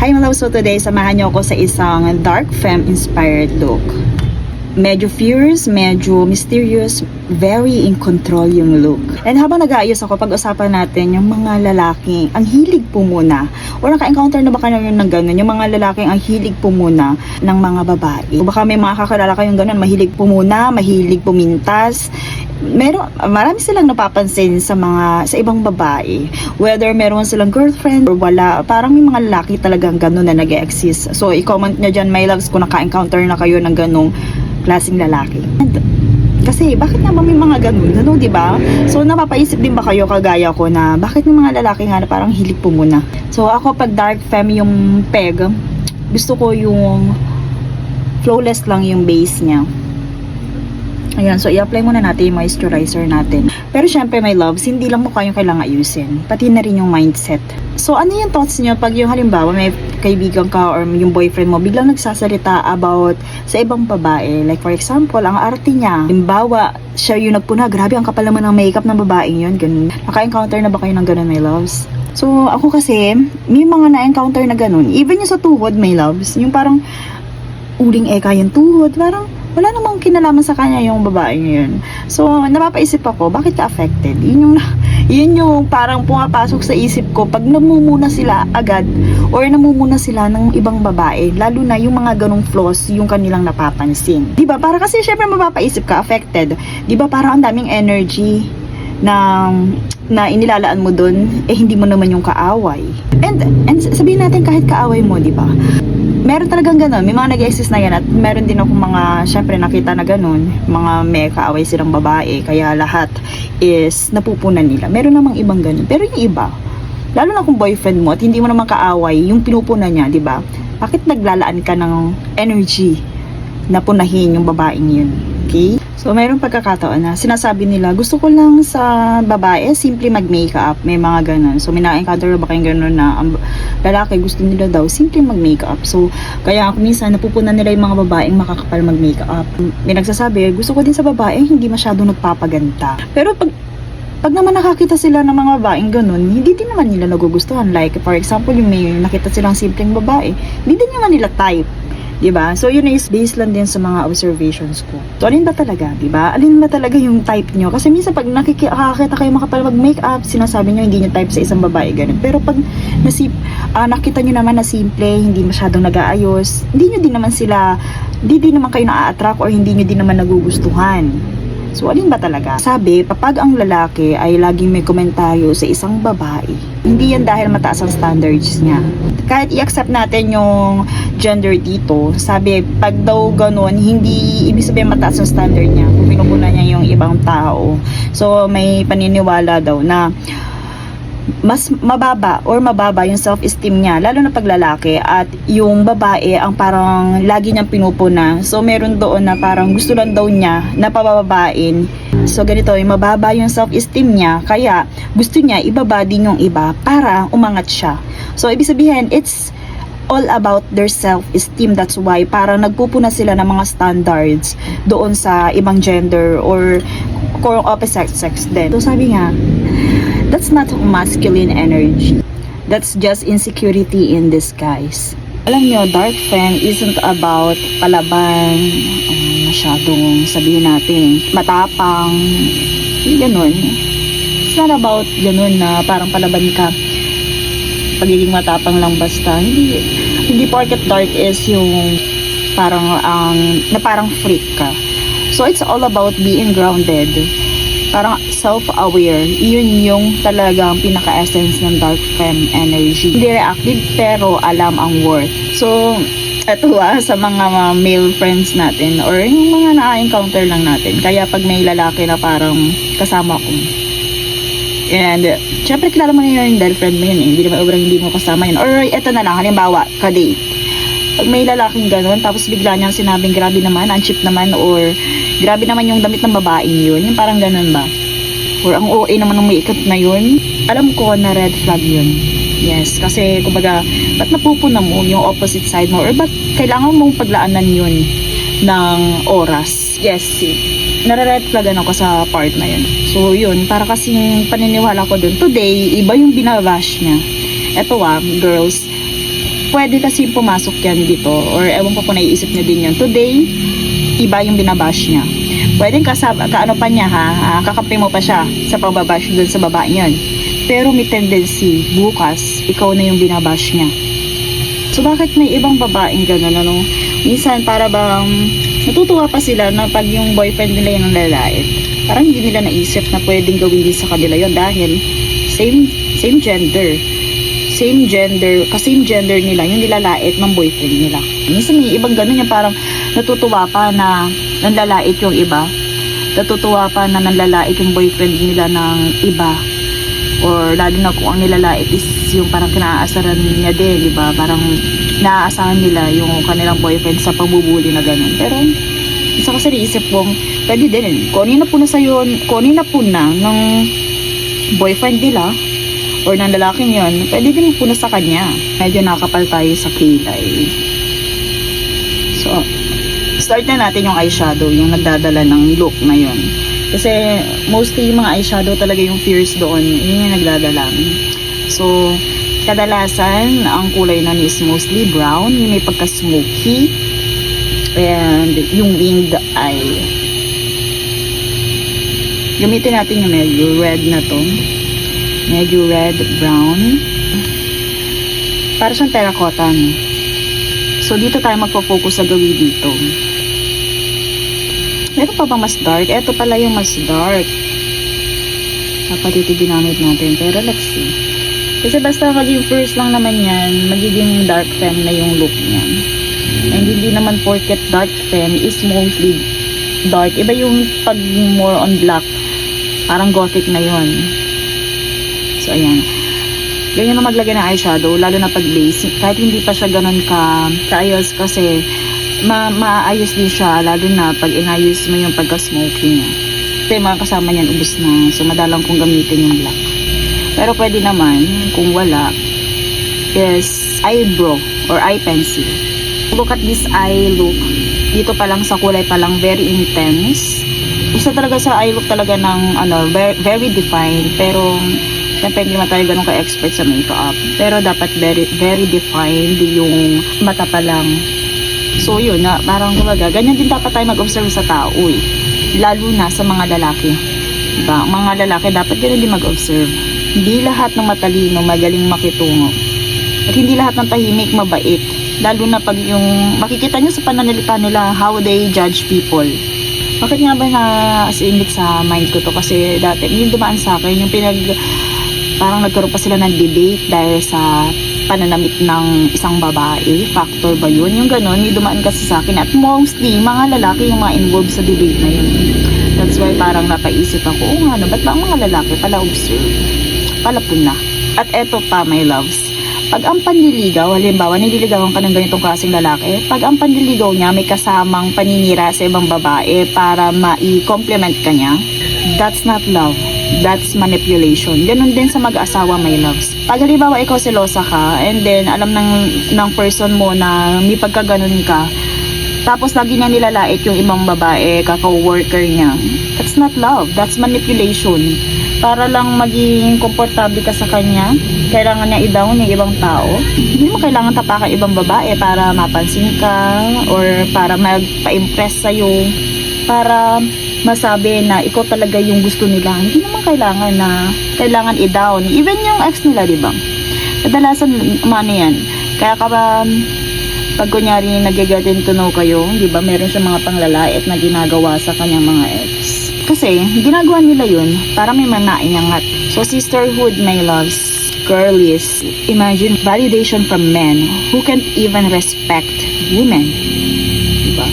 Hi mga loves, so today samahan niyo ako sa isang dark femme inspired look. Medyo fierce, medyo mysterious, very in control yung look. And habang nag-aayos ako, pag-usapan natin yung mga lalaki, ang hilig po muna. O naka-encounter na ba kayo ng ganun? Yung mga lalaki ang hilig po muna ng mga babae. O baka may mga kakilala kayong ganun, mahilig po muna, mahilig pumintas, meron marami silang napapansin sa mga sa ibang babae whether meron silang girlfriend or wala parang may mga lalaki talagang ganun na nag exist so i-comment nyo dyan my loves kung naka-encounter na kayo ng ganung klaseng lalaki. And, kasi bakit naman may mga ganun? Ganun di ba? So napapaisip din ba kayo kagaya ko na bakit may mga lalaki nga na parang hilig po muna so ako pag dark femme yung peg gusto ko yung flawless lang yung base niya Ayan, so i-apply muna natin yung moisturizer natin. Pero syempre, my loves, hindi lang mukha yung kailangan ayusin. Pati na rin yung mindset. So, ano yung thoughts nyo pag yung halimbawa may kaibigan ka or yung boyfriend mo biglang nagsasalita about sa ibang babae? Like for example, ang arte niya. Halimbawa, siya yung nagpuna, grabe ang kapal naman ng makeup ng babaeng yun. Ganun. Naka-encounter na ba kayo ng ganun, my loves? So, ako kasi, may mga na-encounter na ganun. Even yung sa tuhod, my loves. Yung parang, uling eka yung tuhod. Parang, wala namang kinalaman sa kanya yung babae yun. So, napapaisip ako, bakit ka affected? Yun yung, yun yung parang pumapasok sa isip ko pag namumuna sila agad or namumuna sila ng ibang babae, lalo na yung mga ganong flaws yung kanilang napapansin. ba? Para kasi syempre mapapaisip ka affected. ba? Parang ang daming energy na na inilalaan mo doon eh hindi mo naman yung kaaway. And and sabihin natin kahit kaaway mo, 'di ba? Meron talagang ganun. May mga nag-exist na yan at meron din ako mga, syempre nakita na ganun, mga may kaaway silang babae, kaya lahat is napupunan nila. Meron namang ibang ganun. Pero yung iba, lalo na kung boyfriend mo at hindi mo naman kaaway, yung pinupunan niya, di ba? Bakit naglalaan ka ng energy na punahin yung babaeng yun? Okay? So, mayroong pagkakataon na sinasabi nila, gusto ko lang sa babae, simple mag-makeup. May mga ganun. So, may na-encounter ba kayong ganun na ang lalaki gusto nila daw, simple mag-makeup. So, kaya ako minsan, napupunan nila yung mga babaeng makakapal mag-makeup. May nagsasabi, gusto ko din sa babae, hindi masyadong nagpapaganda. Pero pag pag naman nakakita sila ng mga babaeng ganun, hindi din naman nila nagugustuhan. Like, for example, yung may nakita silang simpleng babae, hindi din naman nila type. 'Di ba? So yun is based lang din sa mga observations ko. So alin ba talaga, 'di ba? Alin ba talaga yung type nyo? Kasi minsan pag nakikita kayo makapal mag-makeup, sinasabi nyo hindi nyo type sa isang babae ganun. Pero pag nasip ah, nakita nyo naman na simple, hindi masyadong nag-aayos, hindi nyo din naman sila, hindi din naman kayo na-attract or hindi nyo din naman nagugustuhan. So, alin ba talaga? Sabi, kapag ang lalaki ay laging may komentaryo sa isang babae, hindi yan dahil mataas ang standards niya. Kahit i-accept natin yung gender dito, sabi, pag daw ganun, hindi ibig sabihin mataas ang standard niya kung pinupunan niya yung ibang tao. So, may paniniwala daw na mas mababa or mababa yung self-esteem niya, lalo na pag lalaki at yung babae ang parang lagi niyang pinupuna. So meron doon na parang gusto lang daw niya na pabababain. So ganito, yung mababa yung self-esteem niya, kaya gusto niya ibaba din yung iba para umangat siya. So ibig sabihin, it's all about their self-esteem. That's why parang nagpupuna sila ng mga standards doon sa ibang gender or opposite sex din. So sabi nga, that's not masculine energy. That's just insecurity in disguise. Alam nyo, dark femme isn't about palaban, um, masyadong sabihin natin, matapang, ganun. It's not about ganun na parang palaban ka, pagiging matapang lang basta. Hindi, hindi porket dark is yung parang ang na parang freak ka. So it's all about being grounded. Parang self-aware. Yun yung talagang pinaka-essence ng dark femme energy. Hindi reactive pero alam ang worth. So, eto ah, sa mga male friends natin or yung mga na-encounter lang natin. Kaya pag may lalaki na parang kasama ko, And, syempre, kilala mo na yun yung girlfriend mo yun eh. Hindi naman obrang hindi mo kasama yun. Or, eto na lang, halimbawa, ka-date. Pag may lalaking ganun, tapos bigla niyang sinabing, grabe naman, ang cheap naman, or grabe naman yung damit ng babaeng yun. Yung parang ganun ba? Or ang OA naman ng makeup na yun. Alam ko na red flag yun. Yes, kasi kumbaga, ba't napupuna mo yung opposite side mo? Or ba't kailangan mong paglaanan yun ng oras? Yes, nare-red flagan ako sa part na yun. So, yun, para kasing paniniwala ko dun. Today, iba yung binabash niya. Eto ah, girls, pwede kasi pumasok yan dito or ewan ko kung naiisip niya din yun. Today, iba yung binabash niya. Pwedeng kasab kaano pa niya ha, ah, kakampi mo pa siya sa pagbabash dun sa babae yun. Pero may tendency, bukas, ikaw na yung binabash niya. So bakit may ibang babaeng gano'n ano? Minsan para bang natutuwa pa sila na pag yung boyfriend nila yung lalait. Parang hindi nila naisip na pwedeng gawin din sa kanila yon dahil same same gender. Same gender, ka-same gender nila, yung nilalait ng boyfriend nila. Minsan may ibang ganun yung parang natutuwa pa na nanlalait yung iba. Natutuwa pa na nanlalait yung boyfriend nila ng iba or lalo na kung ang nilalait is yung parang kinaasaran niya din, di ba? Parang naaasahan nila yung kanilang boyfriend sa pagbubuli na ganun. Pero, isa kasi naisip ko, pwede din. Kung ano yung napuna sa'yo, kung ano yung napuna ng boyfriend nila, or ng lalaking yon pwede din mapuna sa kanya. Medyo nakapal tayo sa kilay. Start na natin yung eyeshadow, yung nagdadala ng look na yon. Kasi mostly yung mga eyeshadow talaga yung fierce doon, yun yung nagdadala. So, kadalasan ang kulay nun is mostly brown, yung may pagka-smoky, and yung winged eye. Gamitin natin yung medyo red na to. Medyo red, brown. Para siyang terracotta. So, dito tayo magpo-focus sa gawi dito. Meron pa ba mas dark? Ito pala yung mas dark. Dapat ito ginamit natin. Pero let's see. Kasi basta maging first lang naman yan, magiging dark femme na yung look niya. And hindi naman porket dark femme is mostly dark. Iba yung pag more on black. Parang gothic na yon. So, ayan. Ganyan na maglagay ng eyeshadow, lalo na pag basic. Kahit hindi pa siya ganun ka, kaayos kasi ma maayos din siya, lalo na pag inayos mo yung pagka-smoky niya. Ito yung mga kasama niyan, ubus na. So, madalang kong gamitin yung black. Pero pwede naman, kung wala, is eyebrow or eye pencil. Look at this eye look. Dito pa lang sa kulay pa lang, very intense. Isa talaga sa eye look talaga ng ano, very, very defined. Pero, syempre hindi naman tayo ganun ka-expert sa makeup. Pero dapat very, very defined yung mata pa lang. So yun, na, parang kumbaga, ganyan din dapat tayo mag-observe sa tao eh. Lalo na sa mga lalaki. Diba? Mga lalaki dapat ganun din mag-observe. Hindi lahat ng matalino magaling makitungo. At hindi lahat ng tahimik mabait. Lalo na pag yung makikita nyo sa pananalita nila how they judge people. Bakit nga ba na asingit sa mind ko to? Kasi dati, yung dumaan sa akin, yung pinag, parang nagkaroon pa sila ng debate dahil sa pananamit ng isang babae. Factor ba yun? Yung ganun, yung dumaan kasi sa akin. At mostly, mga lalaki yung mga involved sa debate na yun. That's why parang napaisip ako, oh nga, no, ba't ba ang mga lalaki pala observe? Pala puna. At eto pa, my loves. Pag ang panliligaw, halimbawa, nililigawan ka ng ganitong klaseng lalaki, pag ang panliligaw niya may kasamang paninira sa ibang babae para ma-complement ka niya, that's not love. That's manipulation. Ganun din sa mag-asawa, my loves. Pag halimbawa ikaw selosa ka, and then alam ng, ng person mo na may pagkaganon ka, tapos lagi niya nilalait yung ibang babae, kaka-worker niya. That's not love. That's manipulation. Para lang maging komportable ka sa kanya, kailangan niya i-down yung ibang tao. Hindi mo kailangan tapakan ibang babae para mapansin ka or para magpa-impress sa'yo. Para masabi na ikaw talaga yung gusto nila. Hindi naman kailangan na kailangan i-down. Even yung ex nila, di ba? Kadalasan, umano yan. Kaya ka ba, pag kunyari nag-get to know kayo, di ba, meron siya mga panglalait na ginagawa sa kanyang mga ex. Kasi, ginagawa nila yun para may manainangat. So, sisterhood, my loves, girlies, imagine validation from men who can't even respect women. Diba?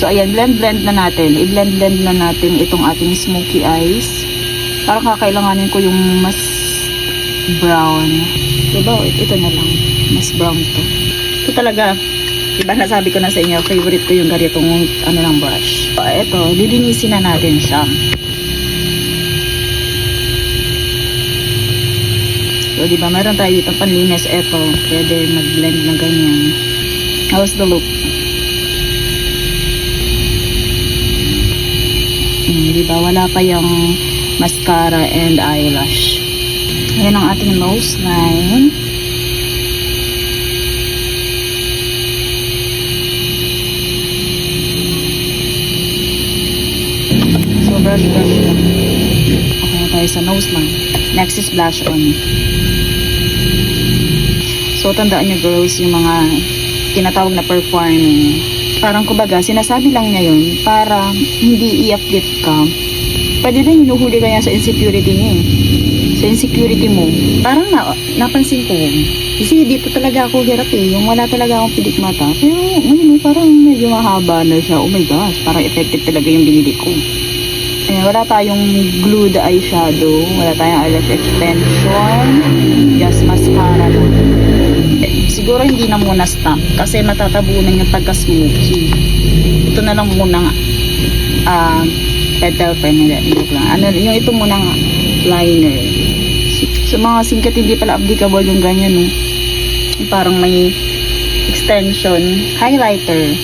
So, ayan, blend-blend na natin. I-blend-blend na natin itong ating smoky eyes. Parang kakailanganin ko yung mas brown. Diba? Ito na lang. Mas brown to. Ito talaga, Diba nasabi ko na sa inyo, favorite ko yung ganitong ano ng brush. So, ito, lilinisin na natin siya. So, di ba, meron tayo dito panlinis. Ito, pwede mag-blend na ganyan. How's the look? cream. Di ba? Wala pa yung mascara and eyelash. Ayan ang ating nose line. So, brush, brush. Okay na tayo sa nose line. Next is blush on. So, tandaan nyo girls, yung mga tinatawag na performing Parang kumbaga, sinasabi lang niya yun para hindi i-uplift ka. Pwede din hinuhuli ka niya sa insecurity niya eh. Sa insecurity mo. Parang na, napansin ko. Kasi dito talaga ako hirap eh. Yung wala talaga akong pilik mata. Pero ngayon parang medyo mahaba na siya. Oh my gosh, parang effective talaga yung binili ko. Ayan, wala tayong glued eyeshadow. Wala tayong eyelash extension. Just mascara lang. Siguro hindi na muna stamp kasi matatabunan yung pagka-smoky. Ito na lang muna. Ah, petal pen. Lang. Ano, yung ito muna liner. Sa mga singkat, hindi pala applicable yung ganyan, no? Parang may extension. Highlighter.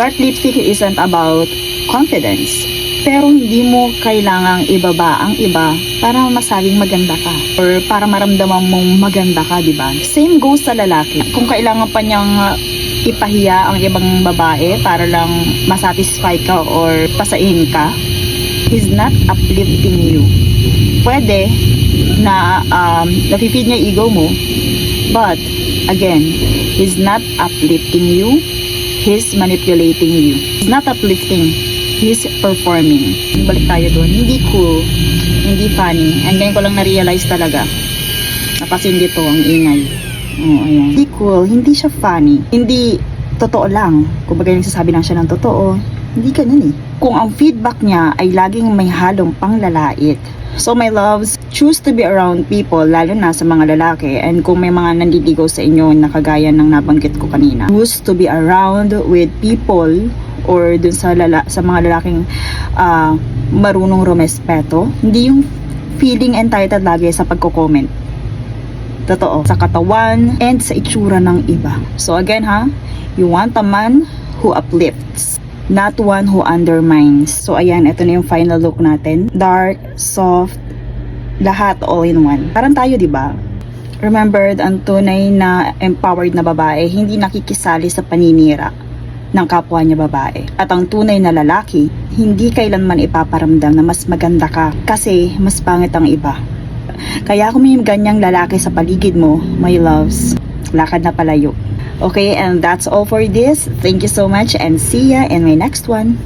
Dark lipstick isn't about confidence. Pero hindi mo kailangang ibaba ang iba para masabing maganda ka. Or para maramdaman mong maganda ka, di ba? Same goes sa lalaki. Kung kailangan pa niyang uh, ipahiya ang ibang babae para lang masatisfy ka or pasain ka, he's not uplifting you. Pwede na um, nafe-feed niya ego mo, but again, he's not uplifting you, he's manipulating you. He's not uplifting, he's performing. Balik tayo doon. Hindi cool, hindi funny. And ngayon ko lang na-realize talaga. Napasin dito ang ingay. Oh, ayan. Hindi cool, hindi siya funny. Hindi totoo lang. Kung bagay nagsasabi lang siya ng totoo, hindi ganun eh. Kung ang feedback niya ay laging may halong panglalait. So my loves, choose to be around people, lalo na sa mga lalaki. And kung may mga nandiligaw sa inyo na kagaya ng nabanggit ko kanina, choose to be around with people or dun sa, lala, sa mga lalaking ah, marunong rumespeto. Hindi yung feeling entitled lagi sa pagko-comment. Totoo. Sa katawan and sa itsura ng iba. So again ha, you want a man who uplifts not one who undermines. So ayan, ito na yung final look natin. Dark, soft, lahat all in one. Parang tayo, di ba? Remember, ang tunay na empowered na babae, hindi nakikisali sa paninira ng kapwa niya babae. At ang tunay na lalaki, hindi kailanman ipaparamdam na mas maganda ka kasi mas pangit ang iba. Kaya kung may ganyang lalaki sa paligid mo, my loves, lakad na palayo. Okay, and that's all for this. Thank you so much and see ya in my next one.